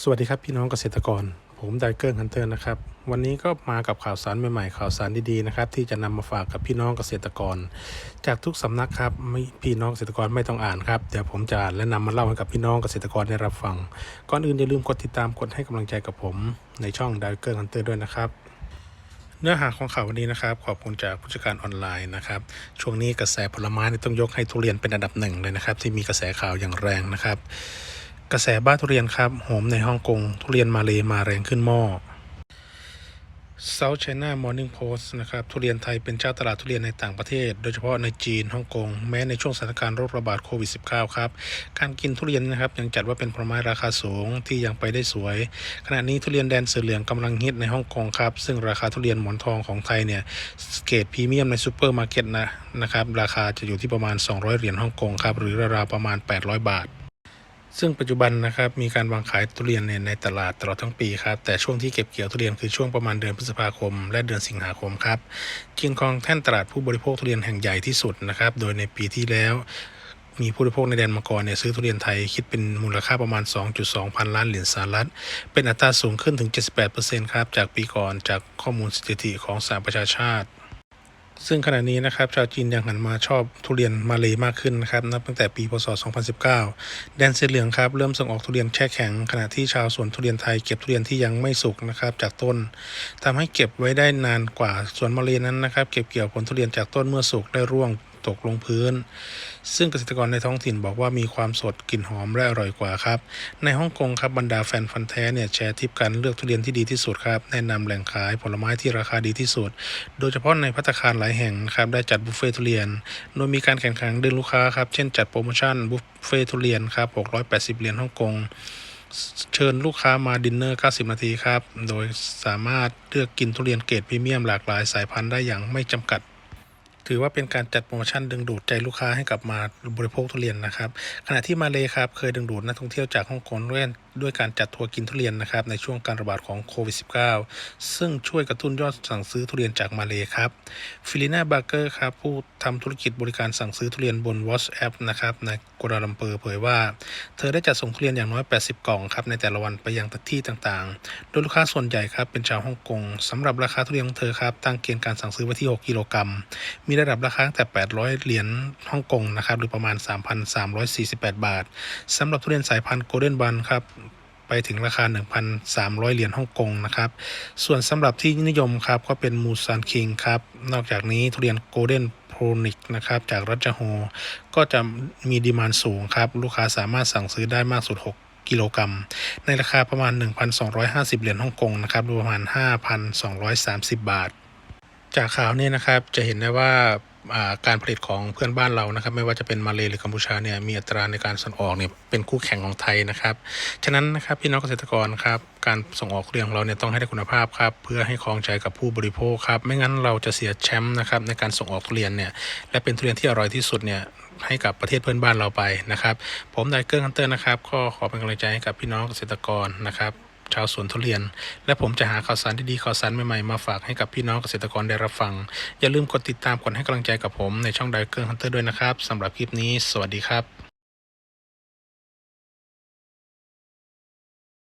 สวัสดีครับ พี่น้องเกษตรกร ผมไดเกิลฮันเตอร์นะครับ วันนี้ก็มากับข่าวสารใหม่ๆ ข่าวสารดีๆนะครับ ที่จะนำมาฝากกับพี่น้องเกษตรกร จากทุกสำนักครับไม่พี่น้องเกษตรกรไม่ต้องอ่านครับเดี๋ยวผมจะอ่านและนำมาเล่าให้กับพี่น้องเกษตรกรได้รับฟัง ก่อนอื่นอย่าลืมกดติดตามกดให้กำลังใจกับผม ในช่องไดเกิลฮันเตอร์ด้วยนะครับเนื้อหาของข่าววันนี้นะครับขอบคุณจากผู้จัดการออนไลน์นะครับช่วงนี้กระแสผลไม้นี่ต้องยกให้ทุเรียนเป็นอันดับหนึ่งเลยนะครับ ที่มีกระแสข่าวอย่างแรงนะครับ กระแสบ้าทุเรียนครับโหมในฮ่องกง ทุเรียนมาเลมาแรงขึ้นหม้อ South China Morning Post นะครับทุเรียนไทยเป็นเจ้าตลาดทุเรียนในต่างประเทศ โดยเฉพาะในจีนฮ่องกง แม้ในช่วงสถานการณ์โรคระบาดโควิด -19 ครับ การกินทุเรียนนะครับยังจัดว่าเป็นผลไม้ราคาสูงที่ยังไปได้สวย ขณะนี้ทุเรียนแดนเสือเหลืองกำลังฮิตในฮ่องกงครับ ซึ่งราคาทุเรียนหมอนทองของไทยเนี่ยเกรดพรีเมียมในซูเปอร์มาร์เก็ตนะนะครับราคาจะอยู่ที่ประมาณ 200 เหรียญฮ่องกงครับหรือราวๆประมาณ 800 บาท ซึ่งปัจจุบันนะครับมีการวางขายทุเรียนเนี่ยในตลาดตลอดทั้งปีครับแต่ช่วงที่เก็บเกี่ยวทุเรียนคือช่วงประมาณเดือนพฤษภาคม และเดือนสิงหาคมครับจึงครองแท่นตลาดผู้บริโภคทุเรียนแห่งใหญ่ที่สุดนะครับโดยในปีที่แล้วมีผู้บริโภคในแดนมังกรเนี่ยซื้อทุเรียนไทยคิดเป็นมูลค่าประมาณ 2.2 พันล้านเหรียญสหรัฐ เป็นอัตราสูงขึ้นถึง 78%ครับจากปีก่อนจากข้อมูลสถิติของสหประชาชาติ ซึ่งขณะนี้นะครับชาวจีนยังหันมาชอบทุเรียนมาเลยมากขึ้นนะครับนับตั้งแต่ปีพศ 2019 แดนสีเหลืองครับเริ่มส่งออกทุเรียนแช่แข็ง ขณะที่ชาวสวนทุเรียนไทยเก็บทุเรียนที่ยังไม่สุกนะครับจากต้นทำให้เก็บไว้ได้นานกว่าสวนมาเลยนั้นนะครับเก็บเกี่ยวผลทุเรียนจากต้นเมื่อสุกได้ร่วง ตกลงพื้น ซึ่งเกษตรกรในท้องถิ่นบอกว่ามีความสดกลิ่นหอมและอร่อยกว่าครับ ในฮ่องกงครับบรรดาแฟนฟันธุ์แท้เนี่ยแชร์ทิปกันเลือกทุเรียนที่ดีที่สุดครับแนะนำแหล่งขายผลไม้ที่ราคาดีที่สุด โดยเฉพาะในพัตตาคารหลายแห่งนะครับได้จัดบุฟเฟ่ทุเรียน โดยมีการแข่งขันดึงลูกค้าครับเช่นจัดโปรโมชั่นบุฟเฟ่ทุเรียนครับ680เหรียญฮ่องกงเชิญลูกค้ามาดินเนอร์ 90 นาทีครับ โดยสามารถเลือกกินทุเรียนเกรดพรีเมียมหลากหลายสายพันธุ์ได้อย่างไม่จำกัด ถือว่าเป็นการจัดโปรโมชั่นดึงดูดใจลูกค้าให้กลับมาบริโภคทุเรียนนะครับ ขณะที่มาเลยครับเคยดึงดูดนักท่องเที่ยวจากฮ่องกงด้วยด้วยการจัดทัวร์กินทุเรียนนะครับในช่วงการระบาดของโควิด -19 ซึ่งช่วยกระตุ้นยอดสั่งซื้อทุเรียนจากมาเลยครับฟิลิน่าบาร์เกอร์ครับผู้ทำธุรกิจบริการสั่งซื้อทุเรียนบน WhatsApp นะครับในกัวลาลัมเปอร์เผยว่า เธอได้จัดส่งทุเรียนอย่างน้อย 80 กล่องครับในแต่ละวันไปยังที่ต่างๆ โดยลูกค้าส่วนใหญ่ครับเป็นชาวฮ่องกงสำหรับราคาทุเรียนของเธอครับตั้งเกณฑ์การสั่งซื้อไว้ที่ 6 กิโลกรัมมีระดับราคาตั้งแต่ 800 เหรียญฮ่องกงนะครับ หรือประมาณ 3,348 บาทสำหรับทุเรียนสายพันธุ์โกลเด้นบันครับไปถึงราคา 1,300 เหรียญฮ่องกงนะครับ ส่วนสำหรับที่นิยมครับก็เป็นมูซานคิงครับ นอกจากนี้ทุเรียนโกลเด้นโพนิกนะครับจากรัชโฮ ก็จะมีดีมานสูงครับ ลูกค้าสามารถสั่งซื้อได้มากสุด 6กิโลกรัม ในราคาประมาณ 1,250 เหรียญฮ่องกงนะครับหรือประมาณ 5,230 บาท จากข่าวนี้นะครับจะเห็นได้ว่าการผลิตของเพื่อนบ้านเรานะครับ ไม่ว่าจะเป็นมาเลหรือกัมพูชาเนี่ยมีอัตราในการส่งออกเนี่ยเป็นคู่แข่งของไทยนะครับฉะนั้นนะครับพี่น้องเกษตรกรครับการส่งออกเรื่องเราเนี่ยต้องให้ได้คุณภาพครับเพื่อให้คลองใจกับผู้บริโภคครับไม่งั้นเราจะเสียแชมป์นะครับในการส่งออกทุเรียนเนี่ยและเป็นทุเรียนที่อร่อยที่สุดเนี่ยให้กับประเทศเพื่อนบ้านเราไปนะครับ ผมไดเกอร์ฮันเตอร์นะครับก็ขอเป็นกำลังใจให้กับพี่น้องเกษตรกรนะครับ ชาวสวนทุเรียน และผมจะหาข่าวสารที่ดีข่าวสารใหม่ๆ มาฝากให้กับพี่น้องเกษตรกรได้รับฟัง อย่าลืมกดติดตามกดให้กำลังใจกับผมในช่องไดเกอร์ฮันเตอร์ด้วยนะครับสำหรับคลิปนี้ สวัสดีครับ